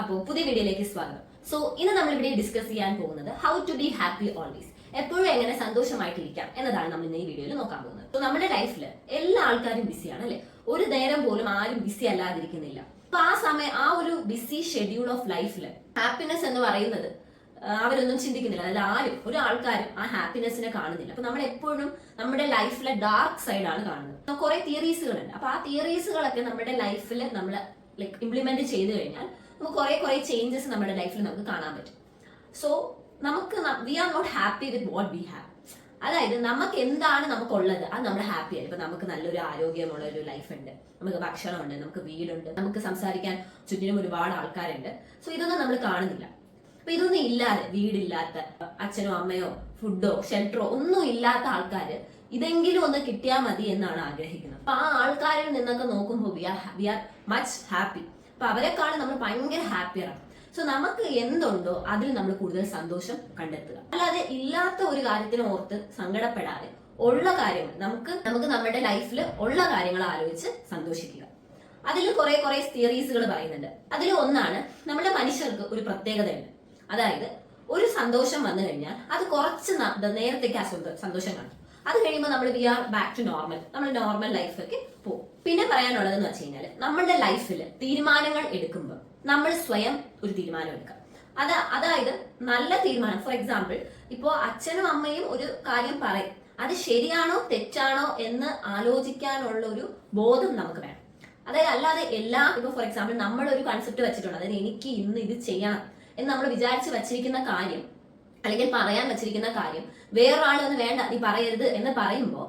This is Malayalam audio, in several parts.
അപ്പോൾ പുതിയ വീഡിയോയിലേക്ക് സ്വാഗതം. സോ ഇന്ന് നമ്മൾ ഇവിടെ ഡിസ്കസ് ചെയ്യാൻ പോകുന്നത് how to be happy always എപ്പോഴും എങ്ങനെ സന്തോഷമായിട്ടിരിക്കാം എന്നതാണ് നമ്മൾ ഇന്ന് ഈ വീഡിയോയിൽ നോക്കാൻ പോകുന്നത്. സോ നമ്മുടെ ലൈഫിൽ എല്ലാ ആൾക്കാരും ബിസിയാണ് അല്ലെ? ഒരു നേരം പോലും ആരും ബിസി അല്ലാതിരിക്കുന്നില്ല. അപ്പൊ ആ സമയം ആ ഒരു ബിസി ഷെഡ്യൂൾ ഓഫ് ലൈഫിൽ ഹാപ്പിനെസ് എന്ന് പറയുന്നത് അവരൊന്നും ചിന്തിക്കുന്നില്ല. അതായത് ആരും ഒരു ആൾക്കാരും ആ ഹാപ്പിനെസ്സിനെ കാണുന്നില്ല. അപ്പൊ നമ്മൾ എപ്പോഴും നമ്മുടെ ലൈഫിലെ ഡാർക്ക് സൈഡാണ് കാണുന്നത്. കുറെ തിയറീസുകളുണ്ട് അപ്പൊ ആ തിയറീസുകളൊക്കെ നമ്മുടെ ലൈഫിൽ നമ്മൾ ലൈക്ക് ഇംപ്ലിമെന്റ് ചെയ്തു കഴിഞ്ഞാൽ നമുക്ക് കുറെ കുറെ ചേഞ്ചസ് നമ്മുടെ ലൈഫിൽ നമുക്ക് കാണാൻ പറ്റും. സോ നമുക്ക് we are not happy with what we have അതായത് നമുക്ക് എന്താണ് നമുക്കുള്ളത്? അത് നമ്മൾ ഹാപ്പി ആയി ഇപ്പൊ നമുക്ക് നല്ലൊരു ആരോഗ്യമുള്ള ഒരു ലൈഫ് ഉണ്ട്. നമുക്ക് ഭക്ഷണമുണ്ട് നമുക്ക് വീടുണ്ട് നമുക്ക് സംസാരിക്കാൻ ചുറ്റിനും ഒരുപാട് ആൾക്കാരുണ്ട്. സോ ഇതൊന്നും നമ്മൾ കാണുന്നില്ല. അപ്പൊ ഇതൊന്നും ഇല്ലാതെ വീടില്ലാത്ത അച്ഛനോ അമ്മയോ ഫുഡോ ഷെൽട്ടറോ ഒന്നും ഇല്ലാത്ത ആൾക്കാര് ഇതെങ്കിലും ഒന്ന് കിട്ടിയാൽ മതി എന്നാണ് ആഗ്രഹിക്കുന്നത്. അപ്പൊ ആ ആൾക്കാരിൽ നിന്നൊക്കെ നോക്കുമ്പോൾ we are we are much happy അപ്പൊ അവരെക്കാളും നമ്മൾ ഭയങ്കര ഹാപ്പിയാണ്. സോ നമുക്ക് എന്തുണ്ടോ അതിൽ നമ്മൾ കൂടുതൽ സന്തോഷം കണ്ടെത്തുക. അല്ലാതെ ഇല്ലാത്ത ഒരു കാര്യത്തിനെ ഓർത്ത് സങ്കടപ്പെടാതെ ഉള്ള കാര്യങ്ങൾ നമുക്ക് നമുക്ക് നമ്മുടെ ലൈഫിൽ ഉള്ള കാര്യങ്ങൾ ആലോചിച്ച് സന്തോഷിക്കുക. അതിൽ കുറെ കുറെ തിയറീസുകൾ പറയുന്നുണ്ട്. അതിൽ ഒന്നാണ് നമ്മുടെ മനുഷ്യർക്ക് ഒരു പ്രത്യേകതയുണ്ട്. അതായത് ഒരു സന്തോഷം വന്നു കഴിഞ്ഞാൽ അത് കുറച്ച് നേരത്തേക്ക് ആ സന്തോഷം കാണും. അത് കഴിയുമ്പോൾ നമ്മൾ we are back to normal നമ്മൾ നോർമൽ ലൈഫിലേക്ക് പോകും. പിന്നെ പറയാനുള്ളതെന്ന് വെച്ച് കഴിഞ്ഞാൽ നമ്മളുടെ ലൈഫിൽ തീരുമാനങ്ങൾ എടുക്കുമ്പോൾ നമ്മൾ സ്വയം ഒരു തീരുമാനം എടുക്കുക അത് അതായത് നല്ല തീരുമാനം. ഫോർ എക്സാമ്പിൾ ഇപ്പോൾ അച്ഛനും അമ്മയും ഒരു കാര്യം പറയും. അത് ശരിയാണോ തെറ്റാണോ എന്ന് ആലോചിക്കാനുള്ള ഒരു ബോധം നമുക്ക് വേണം. അതായത് അല്ലാതെ എല്ലാ ഇപ്പൊ ഫോർ എക്സാമ്പിൾ നമ്മൾ ഒരു കൺസെപ്റ്റ് വെച്ചിട്ടുണ്ട്. അതായത് എനിക്ക് ഇന്ന് ഇത് ചെയ്യണം എന്ന് നമ്മൾ വിചാരിച്ച് വെച്ചിരിക്കുന്ന കാര്യം അല്ലെങ്കിൽ പറയാൻ വെച്ചിരിക്കുന്ന കാര്യം വേറൊരാൾ ഒന്ന് വേണ്ട നീ പറയരുത് എന്ന് പറയുമ്പോൾ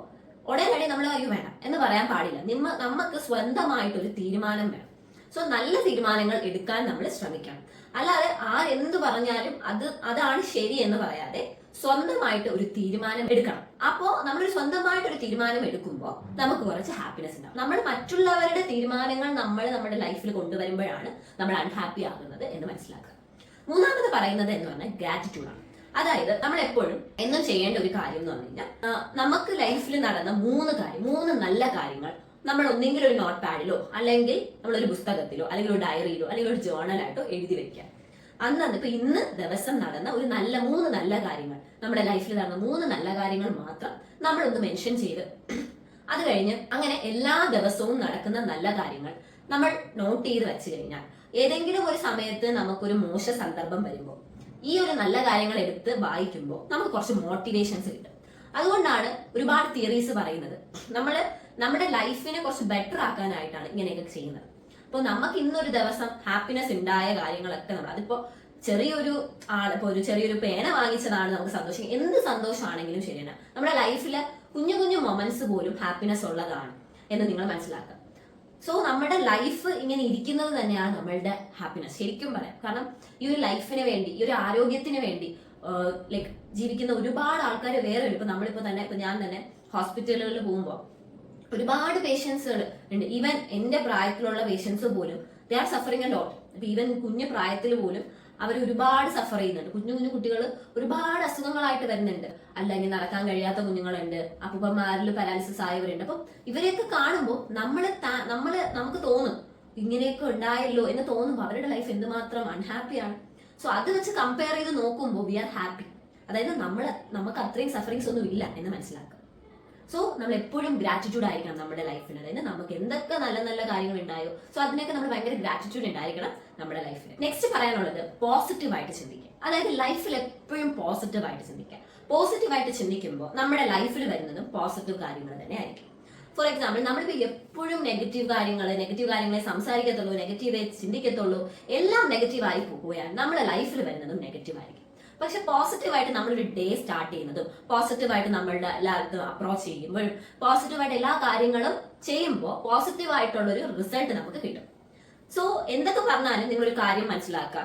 ഉടനടി നമ്മൾ അയ്യോ വേണം എന്ന് പറയാൻ പാടില്ല. നിമ്മ നമുക്ക് സ്വന്തമായിട്ട് ഒരു തീരുമാനം വേണം. സോ നല്ല തീരുമാനങ്ങൾ എടുക്കാൻ നമ്മൾ ശ്രമിക്കണം. അല്ലാതെ ആ എന്ത് പറഞ്ഞാലും അത് അതാണ് ശരി എന്ന് പറയാതെ സ്വന്തമായിട്ട് ഒരു തീരുമാനം എടുക്കണം. അപ്പോ നമ്മൾ സ്വന്തമായിട്ട് ഒരു തീരുമാനം എടുക്കുമ്പോൾ നമുക്ക് കുറച്ച് ഹാപ്പിനെസ് ഉണ്ടാവും. നമ്മൾ മറ്റുള്ളവരുടെ തീരുമാനങ്ങൾ നമ്മൾ നമ്മുടെ ലൈഫിൽ കൊണ്ടുവരുമ്പോഴാണ് നമ്മൾ അൺഹാപ്പി ആകുന്നത് എന്ന് മനസ്സിലാക്കുക. മൂന്നാമത് പറയുന്നത് എന്ന് പറഞ്ഞാൽ ഗ്രാറ്റിറ്റ്യൂഡ് ആണ്. അതായത് നമ്മൾ എപ്പോഴും എന്നും ചെയ്യേണ്ട ഒരു കാര്യം എന്ന് പറഞ്ഞു കഴിഞ്ഞാൽ നമുക്ക് ലൈഫിൽ നടന്ന മൂന്ന് കാര്യം മൂന്ന് നല്ല കാര്യങ്ങൾ നമ്മൾ ഒന്നെങ്കിലും ഒരു നോട്ട് പാഡിലോ അല്ലെങ്കിൽ നമ്മളൊരു പുസ്തകത്തിലോ അല്ലെങ്കിൽ ഒരു ഡയറിയിലോ അല്ലെങ്കിൽ ഒരു ജേർണലായിട്ടോ എഴുതി വെക്കുക. അന്ന് ഇപ്പൊ ഇന്ന് ദിവസം നടന്ന ഒരു നല്ല മൂന്ന് നല്ല കാര്യങ്ങൾ നമ്മുടെ ലൈഫിൽ നടന്ന മൂന്ന് നല്ല കാര്യങ്ങൾ മാത്രം നമ്മളൊന്ന് മെൻഷൻ ചെയ്ത് അത് കഴിഞ്ഞ് അങ്ങനെ എല്ലാ ദിവസവും നടക്കുന്ന നല്ല കാര്യങ്ങൾ നമ്മൾ നോട്ട് ചെയ്ത് വെച്ച് കഴിഞ്ഞാൽ ഏതെങ്കിലും ഒരു സമയത്ത് നമുക്കൊരു മോശ സന്ദർഭം വരുമ്പോൾ ഈ ഒരു നല്ല കാര്യങ്ങൾ എടുത്ത് വായിക്കുമ്പോൾ നമുക്ക് കുറച്ച് മോട്ടിവേഷൻസ് കിട്ടും. അതുകൊണ്ടാണ് ഒരുപാട് തിയറീസ് പറയുന്നത്. നമ്മൾ നമ്മുടെ ലൈഫിനെ കുറച്ച് ബെറ്റർ ആക്കാനായിട്ടാണ് ഇങ്ങനെയൊക്കെ ചെയ്യുന്നത്. അപ്പോൾ നമുക്ക് ഇന്നൊരു ദിവസം ഹാപ്പിനെസ് ഉണ്ടായ കാര്യങ്ങളൊക്കെ നമ്മൾ അതിപ്പോ ചെറിയൊരു ആൾ ഇപ്പൊ ഒരു ചെറിയൊരു പേന വാങ്ങിച്ചതാണ് നമുക്ക് സന്തോഷം. എന്ത് സന്തോഷമാണെങ്കിലും ശരിയാണ്. നമ്മുടെ ലൈഫിലെ കുഞ്ഞു കുഞ്ഞു മൊമെന്റ്സ് പോലും ഹാപ്പിനെസ് ഉള്ളതാണ് എന്ന് നിങ്ങൾ മനസ്സിലാക്കുക. സോ നമ്മുടെ ലൈഫ് ഇങ്ങനെ ഇരിക്കുന്നത് തന്നെയാണ് നമ്മളുടെ ഹാപ്പിനെസ് ശരിക്കും പറയാം. കാരണം ഈ ഒരു ലൈഫിന് വേണ്ടി ഈ ഒരു ആരോഗ്യത്തിന് വേണ്ടി ലൈക്ക് ജീവിക്കുന്ന ഒരുപാട് ആൾക്കാർ വേറെ ഇപ്പൊ നമ്മളിപ്പോ തന്നെ ഇപ്പൊ ഞാൻ തന്നെ ഹോസ്പിറ്റലുകളിൽ പോകുമ്പോൾ ഒരുപാട് പേഷ്യൻസുകൾ ഉണ്ട്. ഈവൻ എന്റെ പ്രായത്തിലുള്ള പേഷ്യൻസ് പോലും they are suffering a lot ഇപ്പൊ ഈവൻ കുഞ്ഞു പ്രായത്തിൽ പോലും അവർ ഒരുപാട് സഫർ ചെയ്യുന്നുണ്ട്. കുഞ്ഞു കുഞ്ഞു കുട്ടികൾ ഒരുപാട് അസുഖങ്ങളായിട്ട് വരുന്നുണ്ട്. അല്ലെങ്കിൽ നടക്കാൻ കഴിയാത്ത കുഞ്ഞുങ്ങളുണ്ട്. അപ്പൂപ്പന്മാരിൽ പാരാലിസിസ് ആയവരുണ്ട്. അപ്പം ഇവരെയൊക്കെ കാണുമ്പോൾ നമ്മൾ നമ്മൾ നമുക്ക് തോന്നും ഇങ്ങനെയൊക്കെ ഉണ്ടായല്ലോ എന്ന് തോന്നുമ്പോൾ അവരുടെ ലൈഫ് എന്തുമാത്രം അൺഹാപ്പിയാണ് സോ അത് വെച്ച് കമ്പയർ ചെയ്ത് നോക്കുമ്പോൾ വി ആർ ഹാപ്പി അതായത് നമ്മൾ നമുക്ക് അത്രയും സഫറിങ്സ് ഒന്നും ഇല്ല എന്ന് മനസ്സിലാക്കുക. സോ നമ്മൾ എപ്പോഴും ഗ്രാറ്റിറ്റ്യൂഡ് ആയിരിക്കണം നമ്മുടെ ലൈഫിൽ അതായത് നമുക്ക് എന്തൊക്കെ നല്ല നല്ല കാര്യങ്ങൾ ഉണ്ടായോ. സോ അതിനൊക്കെ നമ്മൾ ഭയങ്കര ഗ്രാറ്റിറ്റ്യൂഡ് ഉണ്ടായിരിക്കണം നമ്മുടെ ലൈഫിൽ നെക്സ്റ്റ് പറയാനുള്ളത് പോസിറ്റീവായിട്ട് ചിന്തിക്കുക. അതായത് ലൈഫിൽ എപ്പോഴും പോസിറ്റീവായിട്ട് ചിന്തിക്കുക. പോസിറ്റീവായിട്ട് ചിന്തിക്കുമ്പോൾ നമ്മുടെ ലൈഫിൽ വരുന്നതും പോസിറ്റീവ് കാര്യങ്ങൾ തന്നെ ആയിരിക്കും. ഫോർ എക്സാമ്പിൾ നമ്മളിപ്പോൾ എപ്പോഴും നെഗറ്റീവ് കാര്യങ്ങൾ നെഗറ്റീവ് കാര്യങ്ങളെ സംസാരിക്കത്തുള്ളൂ നെഗറ്റീവേ ചിന്തിക്കത്തുള്ളൂ എല്ലാം നെഗറ്റീവായി പോകുകയാണ് നമ്മുടെ ലൈഫിൽ വരുന്നതും നെഗറ്റീവ് ആയിരിക്കും. പക്ഷെ പോസിറ്റീവായിട്ട് നമ്മളൊരു ഡേ സ്റ്റാർട്ട് ചെയ്യുന്നതും പോസിറ്റീവായിട്ട് നമ്മളുടെ അപ്രോച്ച് ചെയ്യുമ്പോൾ പോസിറ്റീവായിട്ട് എല്ലാ കാര്യങ്ങളും ചെയ്യുമ്പോൾ പോസിറ്റീവായിട്ടുള്ള ഒരു റിസൾട്ട് നമുക്ക് കിട്ടും. സോ എന്തൊക്കെ പറഞ്ഞാലും നിങ്ങളൊരു കാര്യം മനസ്സിലാക്കുക.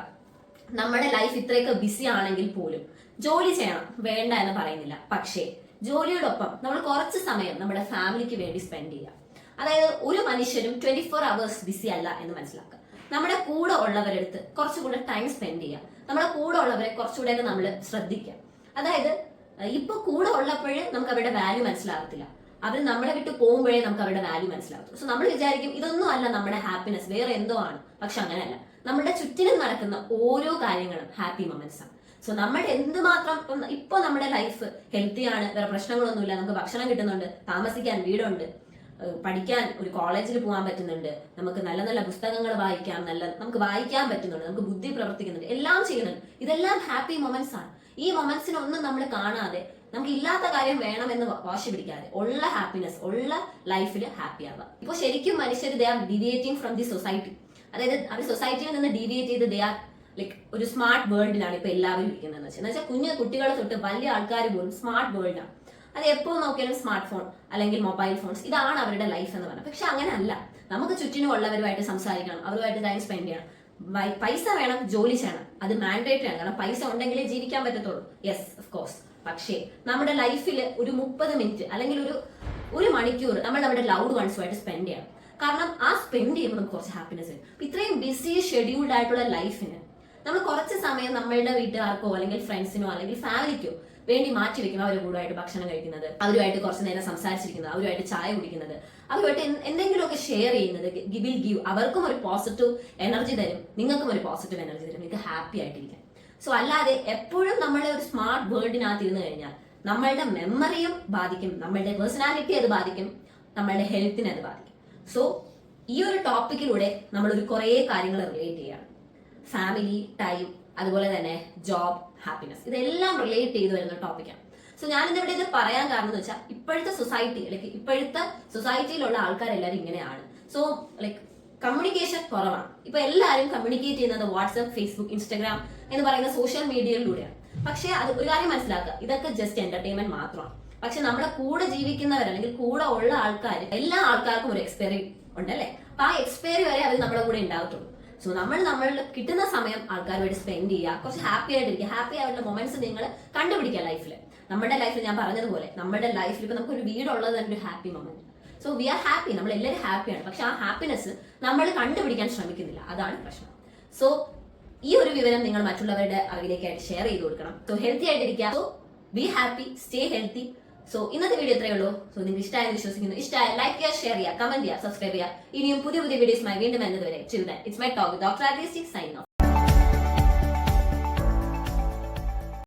നമ്മുടെ ലൈഫ് ഇത്രയൊക്കെ ബിസി ആണെങ്കിൽ പോലും ജോലി ചെയ്യണം വേണ്ട എന്ന് പറയുന്നില്ല. പക്ഷേ ജോലിയോടൊപ്പം നമ്മൾ കുറച്ച് സമയം നമ്മുടെ ഫാമിലിക്ക് വേണ്ടി സ്പെൻഡ് ചെയ്യുക. അതായത് ഒരു മനുഷ്യനും ട്വന്റി ഫോർ അവേഴ്സ് ബിസി അല്ല എന്ന് മനസ്സിലാക്കുക. നമ്മുടെ കൂടെ ഉള്ളവരെടുത്ത് കുറച്ചുകൂടെ ടൈം സ്പെൻഡ് ചെയ്യുക നമ്മുടെ കൂടെ ഉള്ളവരെ കുറച്ചുകൂടെ നമ്മൾ ശ്രദ്ധിക്കുക അതായത് ഇപ്പൊ കൂടെ ഉള്ളപ്പോഴേ നമുക്ക് അവരുടെ വാല്യൂ മനസ്സിലാകത്തില്ല അവർ നമ്മളെ വിട്ട് പോകുമ്പോഴേ നമുക്ക് അവരുടെ വാല്യൂ മനസ്സിലാകും സോ നമ്മൾ വിചാരിക്കും ഇതൊന്നും അല്ല നമ്മുടെ ഹാപ്പിനെസ് വേറെ എന്തോ ആണ്. പക്ഷെ അങ്ങനെയല്ല. നമ്മുടെ ചുറ്റിനും നടക്കുന്ന ഓരോ കാര്യങ്ങളും ഹാപ്പി മൊമെന്റ്സ് ആണ്. സോ നമ്മൾ എന്തുമാത്രം മാത്രം ഇപ്പൊ നമ്മുടെ ലൈഫ് ഹെൽത്തി ആണ് വേറെ പ്രശ്നങ്ങളൊന്നുമില്ല നമുക്ക് ഭക്ഷണം കിട്ടുന്നുണ്ട് താമസിക്കാൻ വീടുണ്ട് പഠിക്കാൻ ഒരു കോളേജിൽ പോകാൻ പറ്റുന്നുണ്ട്. നമുക്ക് നല്ല നല്ല പുസ്തകങ്ങൾ വായിക്കാം നല്ല നമുക്ക് വായിക്കാൻ പറ്റുന്നുണ്ട് നമുക്ക് ബുദ്ധി പ്രവർത്തിക്കുന്നുണ്ട് എല്ലാം ചെയ്യുന്നുണ്ട്. ഇതെല്ലാം ഹാപ്പി മൊമെന്റ്സ് ആണ്. ഈ മൊമെന്റ്സിനൊന്നും നമ്മൾ കാണാതെ നമുക്ക് ഇല്ലാത്ത കാര്യം വേണമെന്ന് വാശി പിടിക്കാതെ ഉള്ള ഹാപ്പിനെസ് ഉള്ള ലൈഫിൽ ഹാപ്പി ആവാം. ഇപ്പൊ ശരിക്കും മനുഷ്യർ they are deviating from the society അതായത് അവർ സൊസൈറ്റിയിൽ നിന്ന് ഡീവിയേറ്റ് ചെയ്ത് ദേ ആർ ലൈക് ഒരു സ്മാർട്ട് വേൾഡിലാണ് ഇപ്പൊ എല്ലാവരും ഇരിക്കുന്നത് എന്ന് വെച്ചാൽ കുഞ്ഞു കുട്ടികളെ തൊട്ട് വലിയ ആൾക്കാർ പോലും സ്മാർട്ട് വേൾഡാണ് അത് എപ്പോൾ നോക്കിയാലും സ്മാർട്ട് ഫോൺ അല്ലെങ്കിൽ മൊബൈൽ ഫോൺസ് ഇതാണ് അവരുടെ ലൈഫ് എന്ന് പറയുന്നത് പക്ഷെ അങ്ങനെ അല്ല നമുക്ക് ചുറ്റിനും ഉള്ളവരുമായിട്ട് സംസാരിക്കണം അവരുമായിട്ട് ടൈം സ്പെൻഡ് ചെയ്യണം. പൈസ വേണം ജോലി ചെയ്യണം. അത് മാൻഡേറ്ററി ആണ്. കാരണം പൈസ ഉണ്ടെങ്കിലേ ജീവിക്കാൻ പറ്റത്തുള്ളൂ. യെസ് ഓഫ് കോഴ്സ് പക്ഷേ നമ്മുടെ ലൈഫിൽ ഒരു മുപ്പത് മിനിറ്റ് അല്ലെങ്കിൽ ഒരു ഒരു മണിക്കൂർ നമ്മൾ നമ്മുടെ ലൗഡ് വൺസുമായിട്ട് സ്പെൻഡ് ചെയ്യണം. കാരണം ആ സ്പെൻഡ് ചെയ്യുമ്പോൾ നമുക്ക് കുറച്ച് ഹാപ്പിനെസ് വരും. ഇത്രയും ബിസി ഷെഡ്യൂൾഡ് ആയിട്ടുള്ള ലൈഫിന് നമ്മൾ കുറച്ച് സമയം നമ്മളുടെ വീട്ടുകാർക്കോ അല്ലെങ്കിൽ ഫ്രണ്ട്സിനോ അല്ലെങ്കിൽ ഫാമിലിക്കോ വേണ്ടി മാറ്റി വെക്കും അവരുടെ കൂടുതലായിട്ട് ഭക്ഷണം കഴിക്കുന്നത് അവരുമായിട്ട് കുറച്ച് നേരം സംസാരിച്ചിരിക്കുന്നത് അവരുമായിട്ട് ചായ കുടിക്കുന്നത്. അവരുമായിട്ട് എന്തെങ്കിലും എന്തെങ്കിലുമൊക്കെ ഷെയർ ചെയ്യുന്നത് വിൽ ഗീവ് അവർക്കും ഒരു പോസിറ്റീവ് എനർജി തരും. നിങ്ങൾക്കും ഒരു പോസിറ്റീവ് എനർജി തരും. നിങ്ങൾക്ക് ഹാപ്പി ആയിട്ടിരിക്കാം സോ അല്ലാതെ എപ്പോഴും നമ്മളെ ഒരു സ്മാർട്ട് വേൾഡിനകത്ത് ഇരുന്ന് കഴിഞ്ഞാൽ നമ്മളുടെ മെമ്മറിയും ബാധിക്കും. നമ്മളുടെ പേഴ്സണാലിറ്റി അത് ബാധിക്കും. നമ്മളുടെ ഹെൽത്തിനെ അത് ബാധിക്കും. സോ ഈ ഒരു ടോപ്പിക്കിലൂടെ നമ്മൾ ഒരു കുറേ കാര്യങ്ങൾ റിലേറ്റ് ചെയ്യണം. ഫാമിലി ടൈം അതുപോലെ തന്നെ ജോബ് ഹാപ്പിനെസ് ഇതെല്ലാം റിലേറ്റ് ചെയ്തു വരുന്ന ടോപ്പിക്കാണ് സോ ഞാൻ ഇവിടെ ഇത് പറയാൻ കാരണം എന്ന് വെച്ചാൽ ഇപ്പോഴത്തെ സൊസൈറ്റി ലൈക്ക് ഇപ്പോഴത്തെ സൊസൈറ്റിയിലുള്ള ആൾക്കാരെല്ലാവരും ഇങ്ങനെയാണ്. സോ ലൈക്ക് കമ്മ്യൂണിക്കേഷൻ കുറവാണ്. ഇപ്പൊ എല്ലാവരും കമ്മ്യൂണിക്കേറ്റ് ചെയ്യുന്നത് വാട്സ്ആപ്പ് ഫേസ്ബുക്ക് ഇൻസ്റ്റാഗ്രാം എന്ന് പറയുന്ന സോഷ്യൽ മീഡിയയിലൂടെയാണ് പക്ഷേ അത് ഒരു കാര്യം മനസ്സിലാക്കുക. ഇതൊക്കെ ജസ്റ്റ് എന്റർടൈൻമെന്റ് മാത്രമാണ്. പക്ഷെ നമ്മുടെ കൂടെ ജീവിക്കുന്നവർ അല്ലെങ്കിൽ കൂടെ ഉള്ള ആൾക്കാർ എല്ലാ ആൾക്കാർക്കും ഒരു എക്സ്പയറി ഉണ്ടല്ലേ? അപ്പൊ ആ എക്സ്പയറി വരെ അവർ നമ്മുടെ കൂടെ ഉണ്ടാവത്തുള്ളൂ സോ നമ്മൾ നമ്മൾ കിട്ടുന്ന സമയം ആൾക്കാരുമായിട്ട് സ്പെൻഡ് ചെയ്യുക. കുറച്ച് ഹാപ്പി ആയിട്ടിരിക്കുക. ഹാപ്പി ആയിട്ടുള്ള മൊമെന്റ്സ് നിങ്ങൾ കണ്ടുപിടിക്കുക ലൈഫിൽ നമ്മുടെ ലൈഫിൽ ഞാൻ പറഞ്ഞതുപോലെ നമ്മുടെ ലൈഫിൽ ഇപ്പൊ നമുക്ക് ഒരു വീടുള്ളത് തന്നെ ഒരു happy moment so we are happy നമ്മൾ എല്ലാവരും ഹാപ്പിയാണ് പക്ഷെ ആ ഹാപ്പിനെസ് നമ്മൾ കണ്ടുപിടിക്കാൻ ശ്രമിക്കുന്നില്ല. അതാണ് പ്രശ്നം. സോ ഈ ഒരു വിവരം നിങ്ങൾ മറ്റുള്ളവരുടെ അറിവിലേക്കായിട്ട് ഷെയർ ചെയ്ത് കൊടുക്കണം. സോ ഹെൽത്തി ആയിട്ടിരിക്കുക. So be happy stay healthy so ഇന്നത്തെ വീഡിയോ ഇത്രയേ ഉള്ളൂ. സോ നിങ്ങൾക്ക് ഇഷ്ടമായെന്ന് വിശ്വസിക്കുന്നു. ഇഷ്ടമായ ലൈക്ക് ചെയ്യുക ഷെയർ ചെയ്യുക കമന്റ് ചെയ്യുക സബ്സ്ക്രൈബ് ചെയ്യുക. ഇനിയും പുതിയ പുതിയ വീഡിയോസുമായി വീണ്ടും എന്നതുവരെ children it's my talk doctor sign off